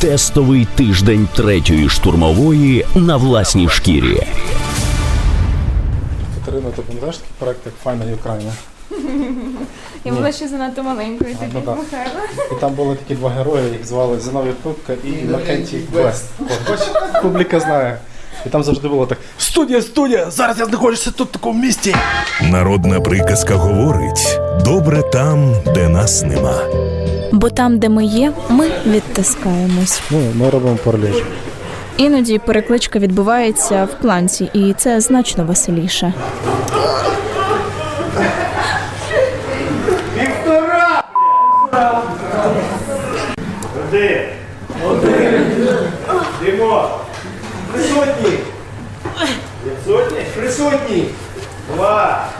Тестовий тиждень третьої штурмової на власній шкірі. Катерина, ти пам'ятаєш такий проект, як Файна Україна? Я була ще занадто маленькою тоді, ну так. Михайло. І там були такі два герої, їх звали Зиновій Пупка і Макентій Квест. Хоч публіка знає. І там завжди було так: студія, студія! Зараз я знаходжуся тут в такому місті. Народна приказка говорить: добре там, де нас нема. Бо там, де ми є, ми відтискаємось. Ну, ми робимо парліж. Іноді перекличка відбувається в планці, і це значно веселіше.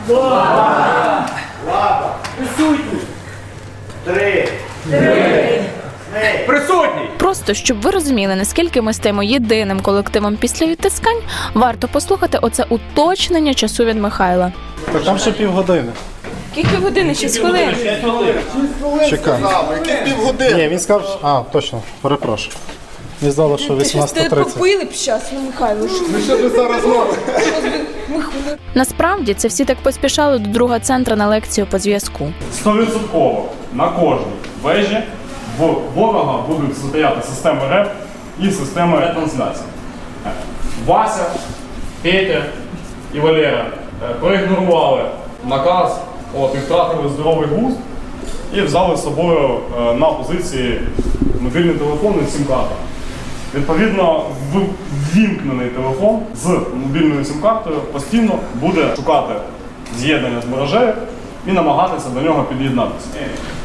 Два. Два. Лапа. Присутні. Три. Три. Присутні. Просто щоб ви розуміли, наскільки ми стаємо єдиним колективом після відтискань, варто послухати оце уточнення часу від Михайла. Так там ще півгодини. Скільки години? Шість хвилин. Чекай. Ні, він сказав, що- а, точно, перепрошую. Мені здалося, що 18.30. попили б час, ну Михайло. Насправді це всі так поспішали до друга центра на лекцію по зв'язку. Стовідсотково на кожній вежі в ворога будуть стояти системи РЕП і системи ретрансляції. Вася, Петя і Валера е, проігнорували наказ, от, і втратили здоровий глузд і взяли з собою е, на позиції мобільний телефон і сім-карта. Відповідно, ввімкнений телефон з мобільною сім-картою постійно буде шукати з'єднання з мережею і намагатися до нього під'єднатися.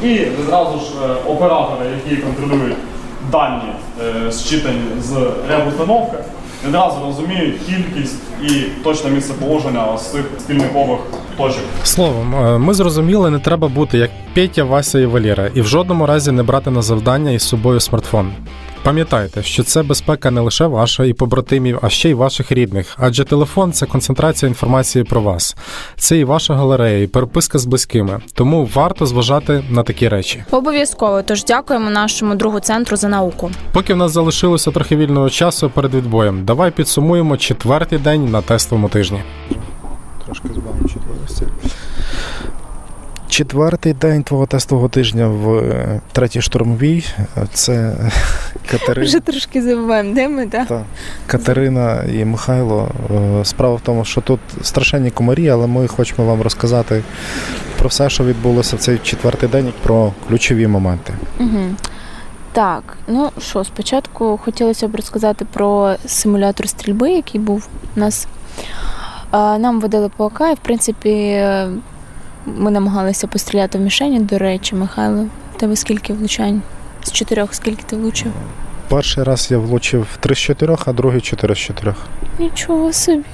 І відразу ж е, оператори, які контролюють дані е, зчитані з ребустановки, відразу розуміють кількість і точне місцеположення ось цих спільникових точок. Словом, е, ми зрозуміли, не треба бути як Петя, Вася і Валера, і в жодному разі не брати на завдання із собою смартфон. Пам'ятайте, що це безпека не лише ваша і побратимів, а ще й ваших рідних. Адже телефон це концентрація інформації про вас. Це і ваша галерея, і переписка з близькими. Тому варто зважати на такі речі. Обов'язково, тож дякуємо нашому другу центру за науку. Поки в нас залишилося трохи вільного часу перед відбоєм, давай підсумуємо четвертий день на тестовому тижні. Трошки збавлю чутливості. Четвертий день твого тестового тижня в е, третій штурмовій. Це Катерина. Вже трошки забуваємо, де ми, так? Та, Катерина і Михайло. Е, Справа в тому, що тут страшенні комарі, але ми хочемо вам розказати про все, що відбулося в цей четвертий день, про ключові моменти. Угу. Так, ну що, спочатку хотілося б розказати про симулятор стрільби, який був у нас. Нам водили по і в принципі е, ми намагалися постріляти в мішені. До речі, Михайло, тебе скільки влучань? З чотирьох скільки ти влучив? Перший раз я влучив 3 з 4, а другий 4 з 4. Нічого собі.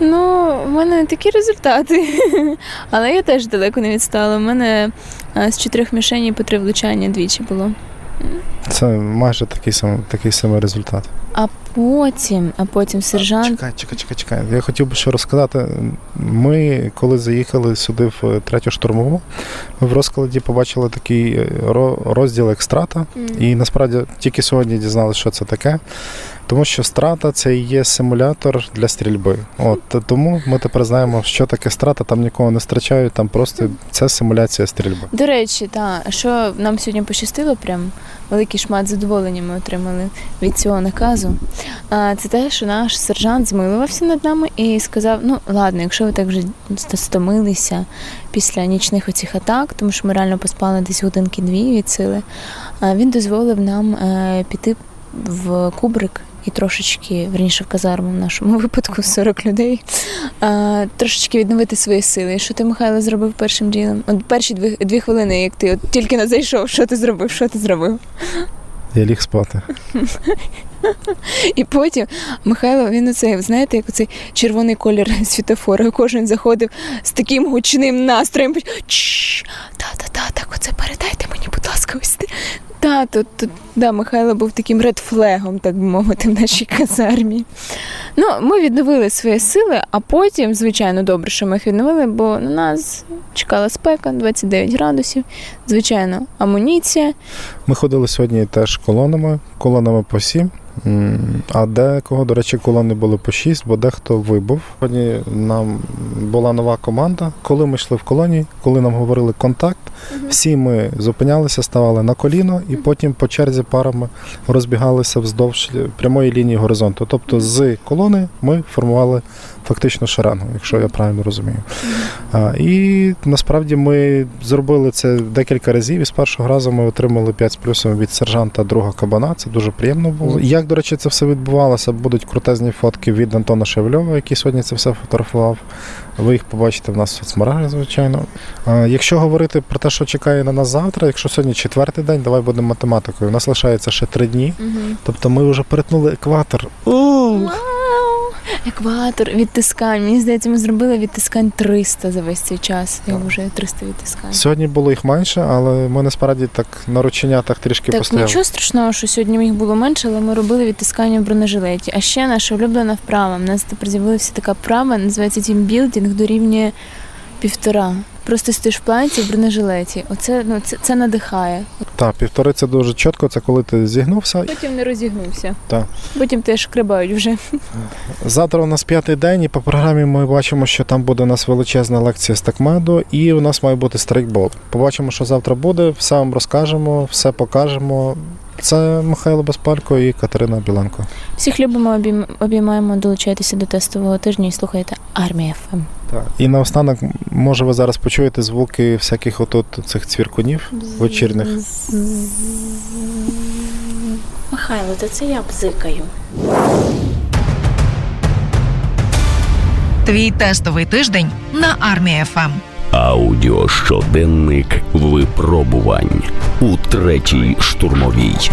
Ну, в мене такі результати. Але я теж далеко не відстала. У мене е, з чотирьох мішеней по три влучання двічі було. Це майже такий самий, такий самий результат. А потім, а потім сержант. Чекай, чекай, чекай, чекай. Я хотів би ще розказати. Ми, коли заїхали сюди в третю штурмову, ми в розкладі побачили такий е, ро- розділ як страта. І насправді тільки сьогодні дізналися, що це таке. Тому що страта це і є симулятор для стрільби. От тому ми тепер знаємо, що таке страта, там нікого не страчають, там просто це симуляція стрільби. До речі, та, що нам сьогодні пощастило, прям великий шмат задоволення ми отримали від цього наказу. А, це те, що наш сержант змилувався над нами і сказав: ну ладно, якщо ви так вже стомилися після нічних оцих атак, тому що ми реально поспали десь годинки дві від сили, він дозволив нам е, піти в кубрик. І трошечки, верніше в казарму в нашому випадку 40 людей, а, трошечки відновити свої сили. Що ти, Михайло, зробив першим ділом? От перші дві, дві хвилини, як ти от тільки не зайшов, що ти зробив? Що ти зробив? Я ліг спати. І потім Михайло, він оцей, знаєте, як оцей червоний колір світофора. Кожен заходив з таким гучним настроєм. Та-та-та, так оце передайте мені, будь ласка, ось. Та, то, да, Михайло був таким редфлегом, так би мовити, в нашій казармі. Ну, ми відновили свої сили, а потім, звичайно, добре, що ми їх відновили, бо на нас чекала спека 29 градусів, звичайно, амуніція. Ми ходили сьогодні теж колонами, колонами по 7. А декого, до речі, колони були по 6, бо дехто вибув. Сьогодні нам була нова команда. Коли ми йшли в колонії, коли нам говорили контакт, всі ми зупинялися, ставали на коліно і потім по черзі парами розбігалися вздовж прямої лінії горизонту. Тобто з колони ми формували фактично шеренгу, якщо я правильно розумію. І насправді ми зробили це декілька разів. І з першого разу ми отримали 5 з плюсом від сержанта друга кабана. Це дуже приємно було. Як, до речі, це все відбувалося, будуть крутезні фотки від Антона Шевльова, який сьогодні це все фотографував. Ви їх побачите в нас в соцмережах, звичайно. Якщо говорити про те, що чекає на нас завтра, якщо сьогодні четвертий день, давай будемо математикою. У нас лишається ще три дні. Тобто ми вже перетнули екватор. Ууу! Екватор, відтискань. Мені здається, ми зробили відтискань 300 за весь цей час. Я вже 300 відтискань. Сьогодні було їх менше, але ми насправді так на рученятах трішки Так, постояли. нічого страшного, що сьогодні їх було менше, але ми робили відтискання в бронежилеті. А ще наша улюблена вправа. У нас тепер з'явилася така вправа, називається тімбілдинг, дорівнює півтора. Просто стоїш в планці в бронежилеті. Оце ну це, це надихає. Так, півтори це дуже чітко, це коли ти зігнувся. Потім не розігнувся. Так. Потім теж шкребають вже. Завтра у нас п'ятий день, і по програмі ми бачимо, що там буде у нас величезна лекція з такмеду, і у нас має бути стрейкбол. Побачимо, що завтра буде, все вам розкажемо, все покажемо. Це Михайло Безпалько і Катерина Біленко. Всіх любимо, обіймаємо, долучайтеся до тестового тижня і слухайте армія ФМ. Так. І наостанок, може, ви зараз почуєте звуки всяких отут цих цвіркунів вечірних. Михайло, та це я бзикаю. Твій тестовий тиждень на армія ФМ. Аудіощоденник випробувань у третій штурмовій.